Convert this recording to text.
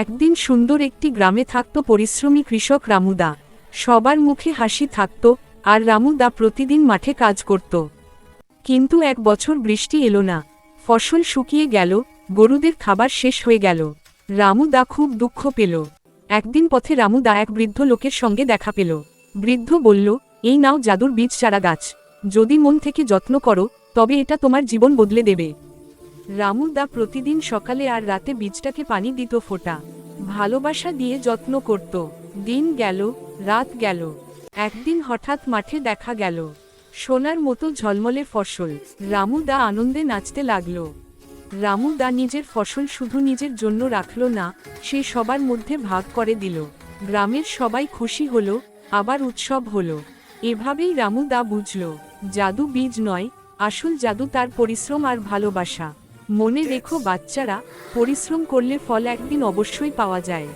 একদিন সুন্দর একটি গ্রামে থাকত পরিশ্রমী কৃষক রামুদা। সবার মুখে হাসি থাকত, আর রামুদা প্রতিদিন মাঠে কাজ করত। কিন্তু এক বছর বৃষ্টি এলো না। ফসল শুকিয়ে গেল, গরুদের খাবার শেষ হয়ে গেল। রামুদা খুব দুঃখ পেল। একদিন পথে রামুদা এক বৃদ্ধ লোকের সঙ্গে দেখা পেল। বৃদ্ধ বলল, এই নাও জাদুর বীজ চারা গাছ যদি মন থেকে যত্ন করো, তবে এটা তোমার জীবন বদলে দেবে। রামুদা প্রতিদিন সকালে আর রাতে বীজটাকে পানি দিত ফোটা। ভালোবাসা দিয়ে যত্ন করত। দিন গেল, রাত গেল। একদিন হঠাৎ মাঠে দেখা গেল। সোনার মতো ঝলমলে ফসল। রামুদা আনন্দে নাচতে লাগল। রামুদা নিজের ফসল শুধু নিজের জন্য রাখল না, সে সবার মধ্যে ভাগ করে দিল। গ্রামের সবাই খুশি হলো, আবার উৎসব হলো। এভাবেই রামুদা বুঝল, জাদু বীজ নয়, আসল জাদু তার পরিশ্রম আর ভালোবাসা। মনে রেখো বাচ্চারা পরিশ্রম করলে ফল একদিন অবশ্যই পাওয়া যায়।